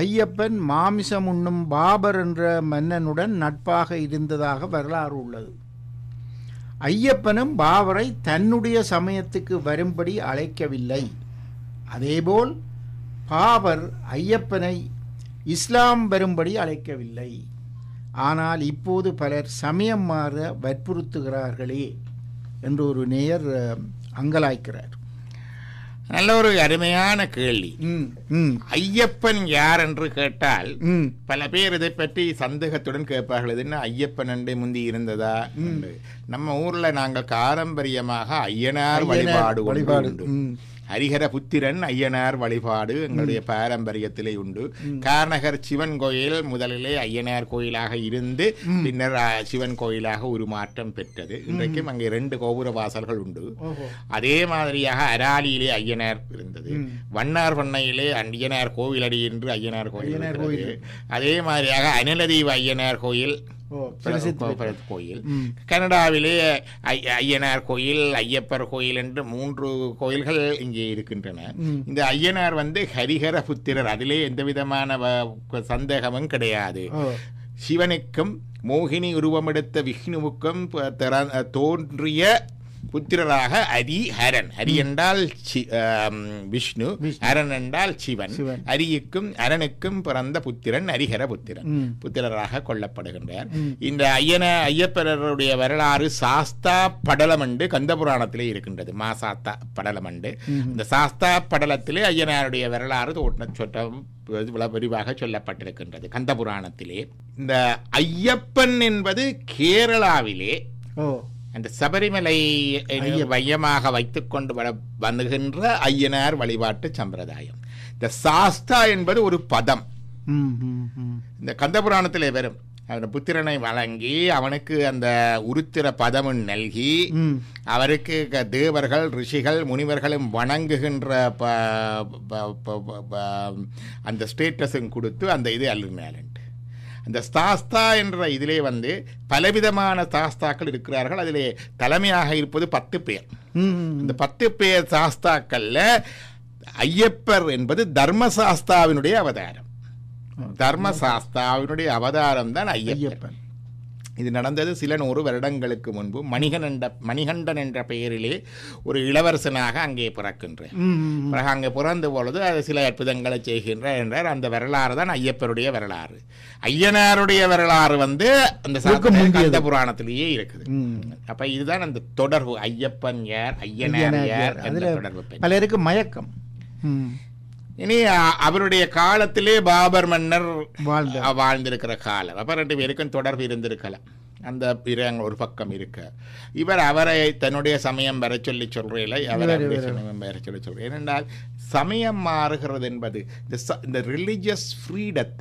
ஐயப்பன் மாமிசம் உண்ணும் பாபர் என்ற மன்னனுடன் நட்பாக இருந்ததாக வரலாறு உள்ளது. ஐயப்பனும் பாபரை தன்னுடைய சமயத்துக்கு வரும்படி அழைக்கவில்லை. அதேபோல் பாபர் ஐயப்பனை இஸ்லாம் வரும்படி அழைக்கவில்லை. ஆனால் இப்போது பலர் சமயம் மாற வற்புறுத்துகிறார்களே என்று ஒரு நேயர் அங்கலாய்க்கிறார். நல்ல ஒரு அருமையான கேள்வி. ஐயப்பன் யார் என்று கேட்டால் பல பேர் இதை பற்றி சந்தேகத்துடன் கேட்பார்கள். ஐயப்பன் அண்டை முந்தி இருந்ததா? என்று. நம்ம ஊர்ல நாங்கள் பாரம்பரியமாக ஐயனார் வழிபாடு வழிபாடு. ஹரிஹர புத்திரன் ஐயனார் வழிபாடு எங்களுடைய பாரம்பரியத்திலே உண்டு. கார்நகர் சிவன் கோயில் முதலிலே ஐயனார் கோயிலாக இருந்து பின்னர் சிவன் கோயிலாக உருமாற்றம் பெற்றது. இன்றைக்கும் அங்கே ரெண்டு கோபுர வாசல்கள் உண்டு அதே மாதிரியாக அராலியிலே ஐயனார் இருந்தது. வண்ணார் பண்ணையிலே ஐயனார் கோவிலடி என்று ஐயனார் கோயில். அதே மாதிரியாக அனிலதீவ ஐயனார் கோயில் பிரசித்தி கோயில். கனடாவிலே ஐயனார் கோயில் ஐயப்பர் கோயில் என்று மூன்று கோயில்கள் இங்கே இருக்கின்றன. இந்த ஐயனார் வந்து ஹரிஹர புத்திரர். அதிலே எந்த விதமான சந்தேகமும் கிடையாது. சிவனுக்கும் மோகினி உருவமெடுத்த விஷ்ணுவுக்கும் தோன்றிய புத்திரராக ஹரி ஹரன். ஹரி என்றால் விஷ்ணு. ஹரன் என்றால் சிவன். ஹரியுக்கும் அரனுக்கும் பிறந்த புத்திரன் ஹரிஹர புத்திரன். புத்திரராக கொல்லப்படுகின்றார். இந்த ஐயன ஐயப்பரருடைய வரலாறு சாஸ்தா படலம் என்று கந்த புராணத்திலே இருக்கின்றது மாசாஸ்தா படலம் என்று. இந்த சாஸ்தா படலத்திலே ஐயனாருடைய வரலாறு தோற்ற சொட்டம் விரிவாக சொல்லப்பட்டிருக்கின்றது. கந்த புராணத்திலே இந்த ஐயப்பன் என்பது கேரளாவிலே அந்த சபரிமலை மையமாக வைத்துக்கொண்டு வர வந்துகின்ற ஐயனார் வழிபாட்டு சம்பிரதாயம். இந்த சாஸ்தா என்பது ஒரு பதம். இந்த கந்தபுராணத்திலே வரும். அவன் புத்திரனை வழங்கி அவனுக்கு அந்த உருத்திர பதமும் நல்கி அவருக்கு தேவர்கள் ரிஷிகள் முனிவர்களும் வணங்குகின்ற அந்த ஸ்டேட்டஸும் கொடுத்து அந்த இது அள்ளினாலண்ட் அந்த சாஸ்தா என்ற இதிலே வந்து பலவிதமான சாஸ்தாக்கள் இருக்கிறார்கள். அதிலே தலைமையாக இருப்பது பத்து பேர். இந்த பத்து பேர் சாஸ்தாக்கள்ல ஐயப்பர் என்பது தர்மசாஸ்தாவினுடைய அவதாரம். தர்மசாஸ்தாவினுடைய அவதாரம் தான் ஐயப்பன். இது நடந்தது சில நூறு வருடங்களுக்கு முன்பு. மணிகன் என்ற மணிகண்டன் என்ற பெயரிலே ஒரு இளவரசனாக அங்கே பிறக்கின்றார். பிறகு அங்கே பிறந்த பொழுது அது சில அற்புதங்களை செய்கின்றார் என்றார். அந்த வரலாறு தான் ஐயப்பருடைய வரலாறு. ஐயனாருடைய வரலாறு வந்து அந்த. கந்த புராணத்திலேயே இருக்குது. அப்ப இதுதான் அந்த தொடர்பு. ஐயப்பன் யார்? ஐயனார் யார்? தொடர்பு. பலருக்கு மயக்கம். இனி அவருடைய காலத்திலே பாபர் மன்னர் வாழ்ந்திருக்கிற காலம். அப்ப ரெண்டு பேருக்கும் தொடர்பு இருந்திருக்கலாம் அந்த பிரங்க ஒரு பக்கம் இருக்க. இவர் அவரை தன்னுடைய சமயம் வர சொல்லி சொல்றீங்கள அவர் அவருடைய. சமயம் வர சொல்லி சொல்றேன். ஏனென்றால் சமயம் மாறுகிறது என்பது இந்த ரிலிஜியஸ் ஃப்ரீடத்தை